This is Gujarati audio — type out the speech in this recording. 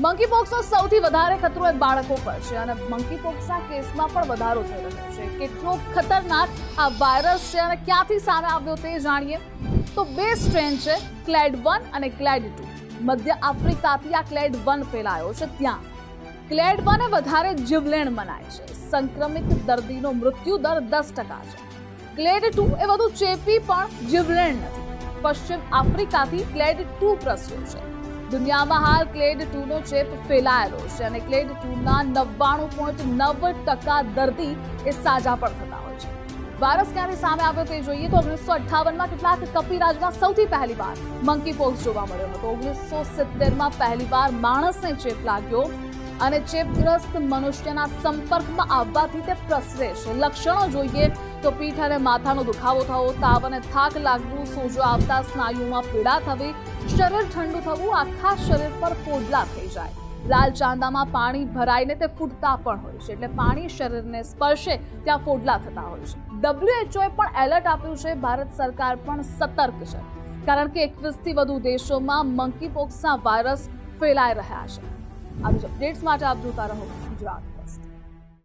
મંકી પોક્સનો સૌથી વધારે ખતરો એ બાળકો પર છે અને મંકી પોક્સના કેસમાં પણ વધારો થઈ રહ્યો છે. કેટલો ખતરનાક આ વાયરસ છે અને ક્યાંથી સામે આવ્યો તે જાણીએ? તો બે સ્ટ્રેન છે ક્લેડ વન અને ક્લેડ ટુ મધ્ય આફ્રિકાથી આ ક્લેડ વન ફેલાયો છે ત્યાં. ક્લેડ વન વધારે જીવલેણ મનાય છે. સંક્રમિત દર્દીનો મૃત્યુ દર દસ ટકા છે. ક્લેડ ટુ એ વધુ ચેપી પણ જીવલેણ નથી. પશ્ચિમ આફ્રિકાથી ક્લેડ ટુ પ્રસર્યો છે. દુનિયામાં હાલ ક્લેડ ટુનો ચેપ ફેલાયેલો છે અને ક્લેડ ટુના નવ્વાણું પોઈન્ટ નવ ટકા દર્દી એ સાજા પણ થતા હોય છે. વાયરસ ક્યારે સામે આવ્યો તે જોઈએ તો ઓગણીસો અઠ્ઠાવનમાં કેટલાક કપિરાજમાં સૌથી પહેલી વાર મંકી પોક્સ જોવા મળ્યો હતો. ઓગણીસો સિત્તેરમાં પહેલી વાર માણસને ચેપ લાગ્યો અને ચેપગ્રસ્ત મનુષ્યના સંપર્કમાં આવવાથી તે પ્રસરે છે. લક્ષણો જોઈએ તો પીઠ અને માથાનો દુખાવો થવો, તાવ અને થાક લાગવું, સોજો આવતા સ્નાયુમાં પીડા થવી શરીર ઠંડુ થવું આખા શરીર પર ફોડલા થઈ જાય. લાલ ચાંદામાં પાણી ભરાઈને તે ફૂટતા પણ હોય છે. એટલે પાણી શરીરને સ્પર્શે ત્યાં ફોડલા થતા હોય છે. ડબ્લ્યુએચઓએ પણ એલર્ટ આપ્યું છે. ભારત સરકાર પણ સતર્ક છે. કારણ કે એકવીસથી વધુ દેશોમાં મંકી પોક્સના વાયરસ ફેલાઈ રહ્યા છે. આવી જ અપડેટ્સ માટે આપ જોતા રહો ગુજરાત